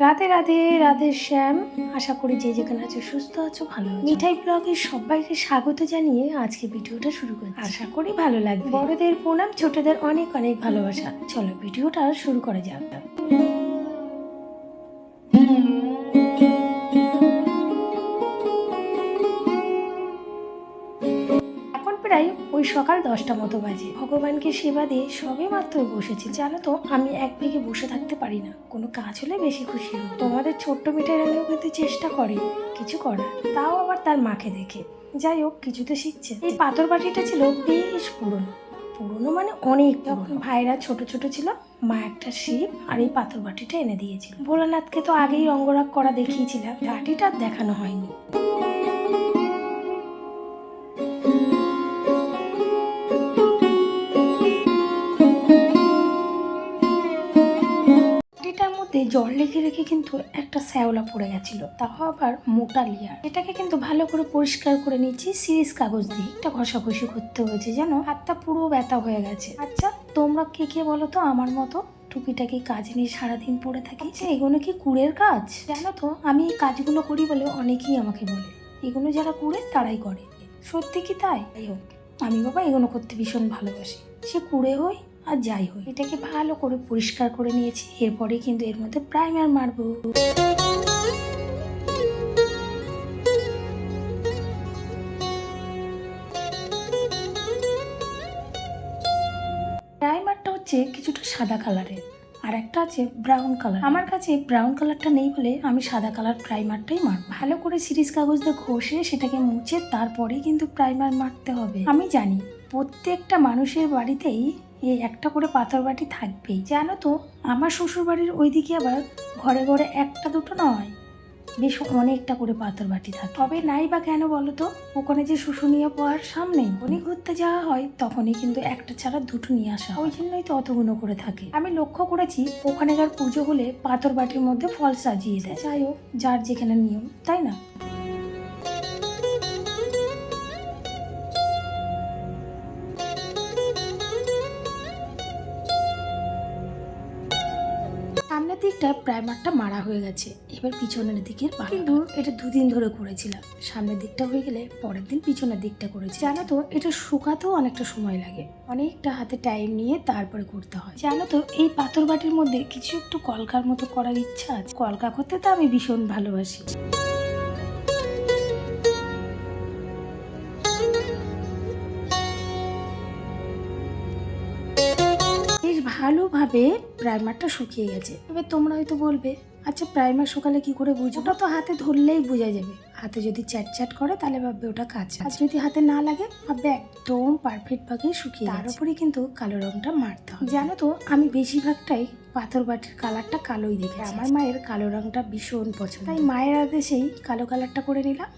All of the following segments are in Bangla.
রাতে রাতে রাধে শ্যাম। আশা করি যে যেখানে আছো সুস্থ আছো ভালো মিঠাই ব্লগে সবাইকে স্বাগত জানিয়ে আজকে ভিডিওটা শুরু করি আশা করি ভালো লাগবে। বড়দের প্রণাম ছোটদের অনেক অনেক ভালোবাসা। চলো ভিডিওটা শুরু করা যাক। ওই সকাল দশটা মতো বাজে। ভগবানকে সেবা দিয়ে সবে মাত্র বসেছি। জানো তো, আমি এক ভেগে বসে থাকতে পারি না। কোনো কাজ হলে বেশি খুশি হই তোমাদের ছোট্ট মিঠাই রান্নাও কিন্তু চেষ্টা করে, কিছু করার। তাও আবার তার মাকে দেখে। যাই হোক, কিছু তো শিখছে। এই পাথর বাটিটা ছিল বেশ পুরনো। পুরনো মানে অনেক যখন ভাইরা ছোট ছোট ছিল, মা একটা শিব আর এই পাথর বাটিটা এনে দিয়েছিল। ভোলানাথকে তো আগেই রঙ্গরাগ করা দেখিয়েছিলাম। বাটিটা দেখানো হয়নি। মধ্যে জল লেগে রেখে কিন্তু একটা শ্যাওলা পড়ে গেছিল, তাও আবার মোটা লিয়ার। এটাকে কিন্তু ভালো করে পরিষ্কার করে নিচ্ছি সিরিজ কাগজ দিয়ে। একটা ঘষাঘষি করতে হয়েছে যেন হাতটা পুরো ব্যথা হয়ে গেছে। আচ্ছা তোমরা কে কে বলো তো আমার মতো? টুকিটাকি কাজ নিয়ে সারাদিন পড়ে থাকি? আচ্ছা এগুলো কি কুড়ের কাজ? জানো তো, আমি এই কাজগুলো করি বলে অনেকেই আমাকে বলে। এগুলো যারা কুড়ে, তারাই করে। সত্যি কি তাই? আমি বাবা এগুলো করতে ভীষণ ভালোবাসি। সে কুড়ে হই আর যাই হোক, এটাকে ভালো করে পরিষ্কার করে নিয়েছি। এরপরে কিন্তু এর মধ্যে প্রাইমার মারবো। প্রাইমারটা হচ্ছে কিছুটা সাদা কালারের আর একটা আছে ব্রাউন কালার আমার কাছে ব্রাউন কালারটা নেই বলে আমি সাদা কালার প্রাইমারটাই মার ভালো করে সিরিজ কাগজ দিয়ে ঘষে সেটাকে মুছে তারপরে কিন্তু প্রাইমার মারতে হবে। আমি জানি প্রত্যেকটা মানুষের বাড়িতেই এই একটা করে পাথর বাটি থাকবেই। জানো তো, আমার শ্বশুর বাড়ির ওইদিকে আবার ঘরে ঘরে একটা দুটো নয়, বেশ অনেকটা করে পাথর বাটি থাকে। তবে নাই বা কেন বলো তো, ওখানে যে শুশুনিয়া পাওয়ার সামনে উনি ঘুরতে যাওয়া হয়, তখনই কিন্তু একটা ছাড়া দুটো নিয়ে আসা ওই জন্যই তো অতগুলো করে থাকে। আমি লক্ষ্য করেছি ওখানেকার পুজো হলে পাথর বাটির মধ্যে ফল সাজিয়ে দেয়। যাই হোক, যার যেখানে নিয়ম, তাই না? দিকটা প্রাইমারটা মারা হয়ে গেছে। এবার পিছনের দিকের কিন্তু এটা দুদিন ধরে করেছিলাম। সামনের দিকটা হয়ে গেলে পরের দিন পিছনের দিকটা করেছি। জানো তো, এটা শুকাতেও অনেকটা সময় লাগে। অনেকটা হাতে টাইম নিয়ে তারপরে করতে হয়। জানো তো, এই পাথর বাটির মধ্যে কিছু একটু কলকার মতো করার ইচ্ছা আছে। কলকা করতে তো আমি ভীষণ ভালোবাসি। ভালোভাবে প্রাইমারটা শুকিয়ে গেছে। এবার তোমরা হয়তো বলবে আচ্ছা প্রাইমার শুকালে কি করে বুঝো ওটা তো হাতে ধরলেই বোঝা যাবে। হাতে যদি চ্যাট চ্যাট করে তাহলে ভাববে ওটা কাঁচা। আর যদি হাতে না লাগে ভাববে একদম পারফেক্ট ভাবে শুকিয়ে তার উপরে কিন্তু কালো রংটা মারতে হবে। জানো তো আমি বেশিরভাগটাই পাথর বাটির কালারটা কালোই দেখে আমার মায়ের কালো রংটা ভীষণ পছন্দ। তাই মায়ের আদেশেই কালো কালারটা করে নিলাম।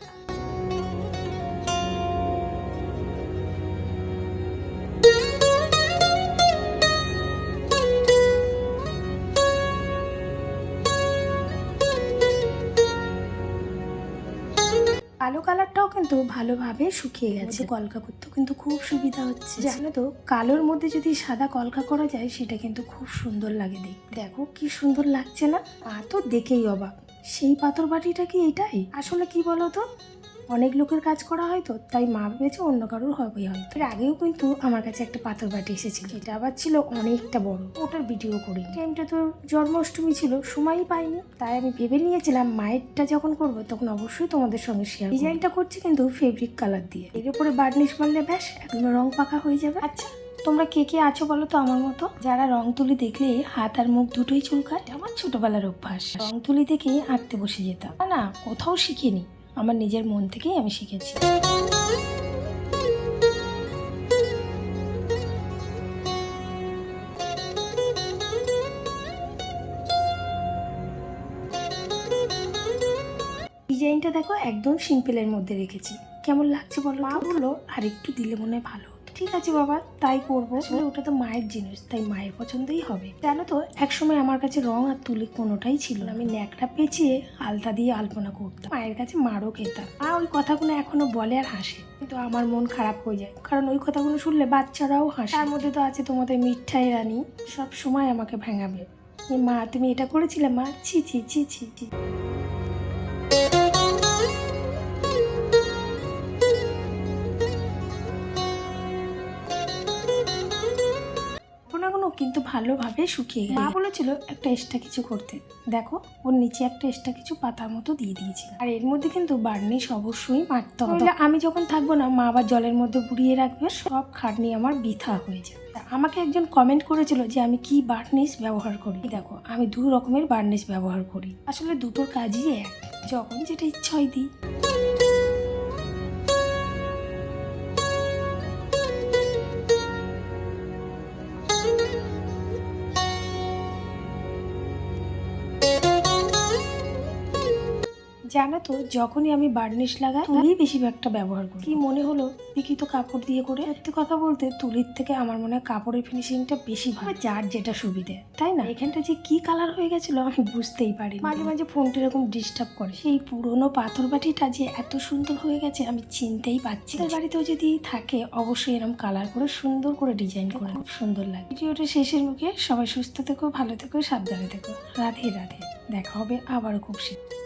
কালো কালারটাও কিন্তু ভালোভাবে শুকিয়ে গেছে। কলকা করতেও কিন্তু খুব সুবিধা হচ্ছে। জানো তো কালোর মধ্যে যদি সাদা কলকা করা যায় সেটা কিন্তু খুব সুন্দর লাগে দেখতে। দেখো কি সুন্দর লাগছে না? আর তো দেখেই অবাক। সেই পাথর বাটিটা কি এটাই? আসলে কি বলো তো অনেক লোকের কাজ করা হয় তো, তাই মা ভেবেছে অন্য কারোর হবে হয়তো এর আগেও কিন্তু আমার কাছে একটা পাথর বাটি এসেছিল। এটা আবার ছিল অনেকটা বড়। ওটার ভিডিও করি। টাইমটা তো জন্মাষ্টমী ছিল, সময়ই পাইনি। তাই আমি ভেবে নিয়েছিলাম মায়েরটা যখন করব, তখন অবশ্যই তোমাদের সঙ্গে শেয়ার ডিজাইনটা করছি কিন্তু ফেব্রিক কালার দিয়ে। এর উপরে বার্নিশ মারলে ব্যাস, একদম রং পাকা হয়ে যাবে। আচ্ছা তোমরা কে কে আছো বলো তো আমার মতো? যারা রং তুলি দেখলে হাত আর মুখ দুটোই চুলকায় আমার ছোটবেলার অভ্যাস। রং তুলি দেখে আঁকতে বসে যেতাম। না, কোথাও শিখিনি। আমার নিজের মন থেকেই আমি শিখেছি। ডিজাইনটা দেখো একদম সিম্পলের মধ্যে রেখেছি। কেমন লাগছে বলো মা বলল আর একটু দিলে মনে হয় ভালো হতো। ঠিক আছে বাবা তাই করব। ওটা তো মায়ের জিনিস তাই মায়ের পছন্দই হবে। জানো তো একসময় আমার কাছে রং আর তুলি কোনোটাই ছিল না। আমি ন্যাকড়া পেঁচিয়ে আলতা দিয়ে আলপনা করতাম। মায়ের কাছে মারও খেতাম। মা ওই কথাগুলো এখনও বলে আর হাসে। কিন্তু আমার মন খারাপ হয়ে যায়। কারণ ওই কথাগুলো শুনলে বাচ্চারাও হাসে। তার মধ্যে তো আছে তোমাদের মিঠাই রানী। সব সময় আমাকে ভেঙাবে। মা তুমি এটা করেছিলে মা? ছি ছি ছি ছি ছি। কিন্তু ভালোভাবে শুকিয়ে গেছে। মা বলেছিল, একটা এক্সট্রা কিছু করতে। দেখো, ওর নিচে একটা এক্সট্রা কিছু পাতার মতো দিয়ে দিয়েছিল। আর এর মধ্যে কিন্তু বার্নিশ অবশ্যই মারতে হবে। আমি যখন থাকব না, মা আবার জলের মধ্যে বুড়িয়ে রাখবে, সব খাটনি আমার বৃথা হয়ে যাবে। আমাকে একজন কমেন্ট করেছিল যে, আমি কি বার্নিশ ব্যবহার করি? দেখো, আমি দু রকমের বার্নিশ ব্যবহার করি। আসলে দুটোর কাজই এক। যখন যেটা ইচ্ছা হয় দিই। জানো তো যখনই আমি বার্নিশ লাগাই তুলি বেশিরভাগটা ব্যবহার করি কি মনে হলো? দেখি তো কাপড় দিয়ে করে। সত্যি কথা বলতে তুলির থেকে আমার মনে হয় কাপড়ের ফিনিশিংটা বেশি ভালো। যার যেটা সুবিধে তাই না? এখানটা যে কি কালার হয়ে গেছিল আমি বুঝতেই পারি মাঝে মাঝে ফোনটা এরকম ডিস্টার্ব করে। সেই পুরনো পাথর বাটিটা যে এত সুন্দর হয়ে গেছে আমি চিনতেই পারছি না। বাড়িতেও যদি থাকে অবশ্যই এরকম কালার করে সুন্দর করে ডিজাইন করে খুব সুন্দর লাগে। ভিডিওটা শেষের মুখে সবাই সুস্থ থেকো ভালো থেকো সাবধানে থেকো। রাধে রাধে। দেখা হবে আবারও খুব শীঘ্র